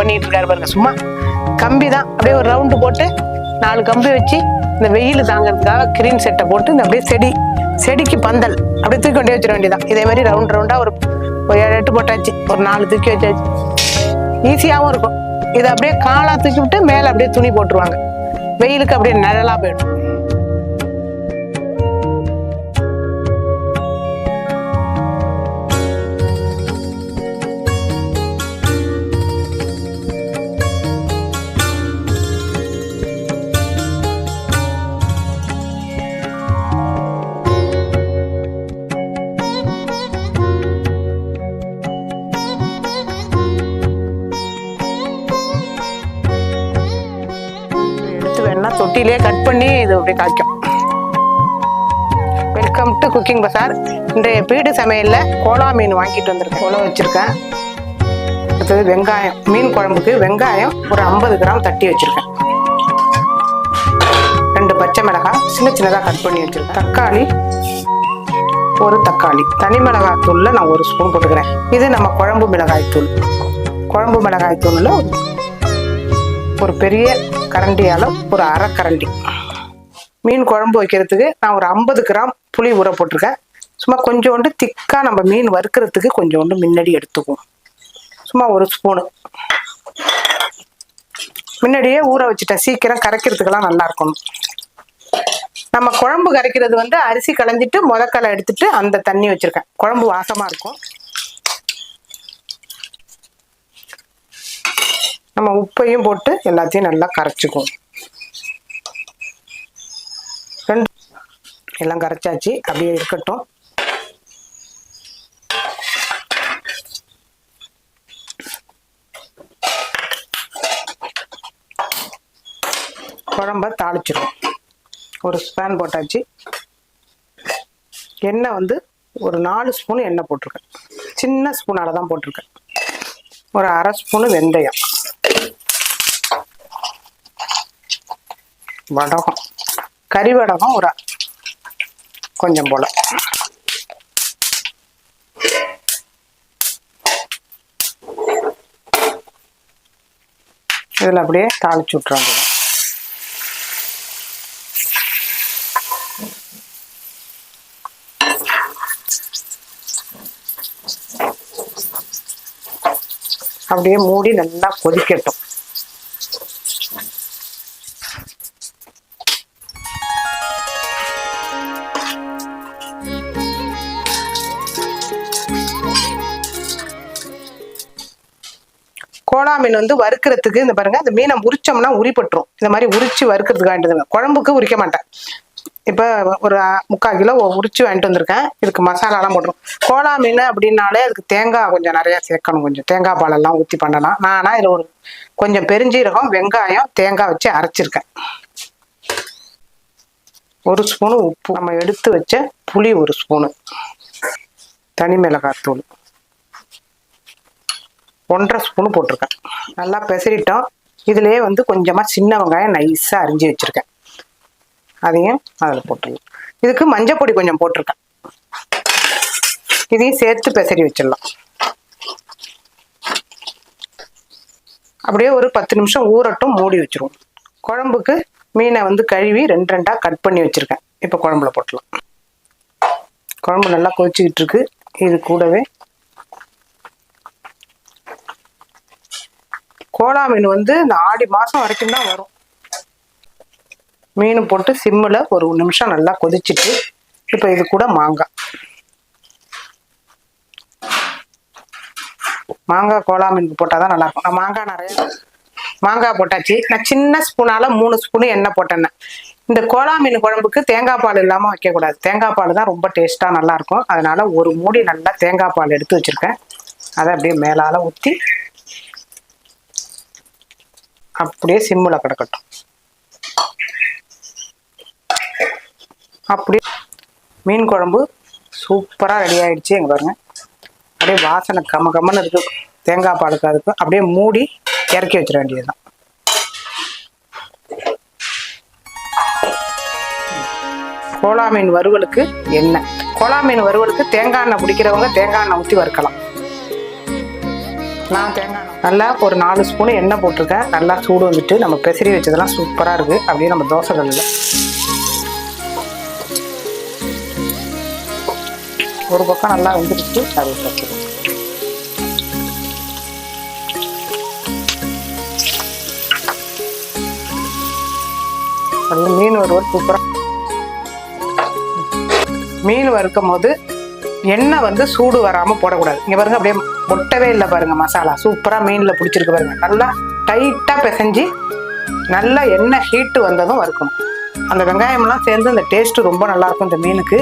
பண்ணிட்டு இருக்காரு பாருங்க. சும்மா கம்பி தான். அப்படியே ஒரு ரவுண்டு போட்டு நாலு கம்பி வச்சு இந்த வெயில் தாங்கிறதுக்காக கிரீன் செட்டை போட்டு இந்த அப்படியே செடி செடிக்கு பந்தல். அப்படியே தூக்கி கொண்டே வச்சிட வேண்டியதான் இதே மாதிரி ரவுண்ட் ரவுண்டா ஒரு ஒரு ஏழு எட்டு போட்டாச்சு. ஒரு நாலு தூக்கி வச்சாச்சு. ஈஸியாகவும் இருக்கும். இதை அப்படியே காலா தூக்கி விட்டு மேலே அப்படியே துணி போட்டுருவாங்க. வெயிலுக்கு அப்படியே நிழலா போயிடும். ஆனால் தொட்டிலே கட் பண்ணி இது அப்படியே காய்க்கும். வெல்கம் டு குக்கிங் பசார் இன்றைய பீடு சமையலில் கோலா மீன் வாங்கிட்டு வந்திருக்கேன். கோலம் வச்சுருக்கேன். அடுத்தது வெங்காயம். மீன் குழம்புக்கு வெங்காயம் ஒரு ஐம்பது கிராம் தட்டி வச்சுருக்கேன். ரெண்டு பச்சை மிளகாய் சின்ன சின்னதாக கட் பண்ணி வச்சுருக்கேன். தக்காளி ஒரு தக்காளி. தனி மிளகாய் தூளில் நான் ஒரு ஸ்பூன் போட்டுக்கிறேன். இது நம்ம குழம்பு மிளகாய் தூள். குழம்பு மிளகாய் தூளில் ஒரு பெரிய கரண்டியால ஒரு அரை கரண்டி. மீன் குழம்பு வைக்கிறதுக்கு நான் ஒரு ஐம்பது கிராம் புளி ஊற போட்டிருக்கேன். சும்மா கொஞ்சோண்டு திக்காக நம்ம மீன் வறுக்கிறதுக்கு கொஞ்சோண்டு முன்னாடி எடுத்துக்குவோம். சும்மா ஒரு ஸ்பூனு. முன்னாடியே ஊற வச்சுட்டேன். சீக்கிரம் கரைக்கிறதுக்கெல்லாம் நல்லா இருக்கணும். நம்ம குழம்பு கரைக்கிறது வந்து அரிசி களைஞ்சிட்டு முதக்கலை எடுத்துட்டு அந்த தண்ணி வச்சிருக்கேன். குழம்பு வாசமா இருக்கும். நம்ம உப்பையும் போட்டு எல்லாத்தையும் நல்லா கரைச்சிக்குவோம். ரெண்டு எல்லாம் கரைச்சாச்சு. அப்படியே இருக்கட்டும். குழம்ப தாளிச்சிடும் ஒரு ஸ்பேன் போட்டாச்சு. எண்ணெய் வந்து ஒரு நாலு ஸ்பூன் எண்ணெய் போட்டிருக்கேன். சின்ன ஸ்பூனால தான் போட்டிருக்கேன். ஒரு அரை ஸ்பூனு வெந்தயம். வடகம். கறி வடகம் ஒரு கொஞ்சம் போல. இதில் அப்படியே தாளிச்சு விட்றோம் அப்படியே மூடி நல்லா கொதிக்கட்டும். கோலா மீன் வந்து வறுக்கிறதுக்கு இந்த பாருங்க இந்த மீனை உரிச்சோம்னா உரிப்பட்டுரும் இந்த மாதிரி உரிச்சு வறுக்கிறதுக்கு வாங்கிட்டு குழம்புக்கு உரிக்க மாட்டேன். இப்போ ஒரு முக்கால் கிலோ உரிச்சு வாங்கிட்டு வந்திருக்கேன். இதுக்கு மசாலாலாம் போட்டுரும். கோலா மீன் அப்படின்னாலே அதுக்கு தேங்காய் கொஞ்சம் நிறைய சேர்க்கணும். கொஞ்சம் தேங்காய் பாலெல்லாம் ஊற்றி பண்ணலாம். நான் ஆனால் இதில் ஒரு கொஞ்சம் பெருஞ்சீரகம் வெங்காயம் தேங்காய் வச்சு அரைச்சிருக்கேன். ஒரு ஸ்பூனு உப்பு. நம்ம எடுத்து வச்ச புளி ஒரு ஸ்பூனு. தனி மிளகாய் தூள் ஒன்றரை ஸ்பூன் போட்டிருக்கேன். நல்லா பெசரிட்டோம் இதுலேயே வந்து கொஞ்சமாக சின்ன வெங்காயம் நைஸாக அரிஞ்சு வச்சுருக்கேன். அதையும் அதில் போட்டுடலாம் இதுக்கு மஞ்சள் பொடி கொஞ்சம் போட்டிருக்கேன். இதையும் சேர்த்து பெசரி வச்சிடலாம். அப்படியே ஒரு பத்து நிமிஷம் ஊறட்டும் மூடி வச்சிருவோம். குழம்புக்கு மீனை வந்து கழுவி ரெண்டு ரெண்டாக கட் பண்ணி வச்சிருக்கேன். இப்போ குழம்புல போட்டுடலாம். குழம்பு நல்லா கொதிச்சுக்கிட்டு இருக்கு. இது கூடவே கோலா மீன் வந்து இந்த ஆடி மாசம் வரைக்கும் தான் வரும். மீன் போட்டு சிம்மில் ஒரு நிமிஷம் நல்லா கொதிச்சிட்டு இப்போ இது கூட மாங்காய். மாங்காய் கோலா மீன் போட்டால் தான் நல்லா இருக்கும் நான் மாங்காய் நிறைய மாங்காய் போட்டாச்சு. நான் சின்ன ஸ்பூனால மூணு ஸ்பூனு எண்ணெய் போட்டேன்னே இந்த கோலா மீன் குழம்புக்கு தேங்காய் பால் இல்லாமல் வைக்கக்கூடாது. தேங்காய் பால் தான் ரொம்ப டேஸ்ட்டாக நல்லா இருக்கும் அதனால ஒரு மூடி நல்லா தேங்காய் பால் எடுத்து வச்சிருக்கேன். அதை அப்படியே மேலால ஊற்றி அப்படியே சிம்மில் கிடக்கட்டும். அப்படியே மீன் குழம்பு சூப்பராக ரெடி ஆகிடுச்சு எங்கள் பாருங்கள் அப்படியே வாசனை கம கமன்னு இருக்கு. தேங்காய் பாலுக்கு அதுக்கு. அப்படியே மூடி இறக்கி வச்சிட வேண்டியதுதான். கோலா மீன் வறுவலுக்கு எண்ணெய் கோலா மீன் வறுவலுக்கு தேங்காய் எண்ணெய் பிடிக்கிறவங்க தேங்காய் எண்ணெய் ஊற்றி வறுக்கலாம். நான் தேங்காய் நல்லா ஒரு நாலு ஸ்பூன் எண்ணெய் போட்டிருக்கேன் நல்லா சூடு வந்துட்டு நம்ம பெசரி வச்சதெல்லாம் சூப்பராக இருக்குது அப்படியே நம்ம தோசை கல்லில். ஒரு பக்கம் நல்லா வெந்துருச்சு அது மீன் வறுவல் சூப்பராக மீன் வறுக்கும் போது எண்ணெய் வந்து சூடு வராமல் போடக்கூடாது. இங்கே பாருங்க அப்படியே ஒட்டவே இல்லை பாருங்க மசாலா. சூப்பராக மீனில் பிடிச்சிருக்கு பாருங்க. நல்லா டைட்டாக பிசைஞ்சு நல்லா எண்ணெய் ஹீட்டு வந்ததும் வறுக்கணும். அந்த வெங்காயம்லாம் சேர்ந்து அந்த டேஸ்ட்டு ரொம்ப நல்லாயிருக்கும் இந்த மீனுக்கு.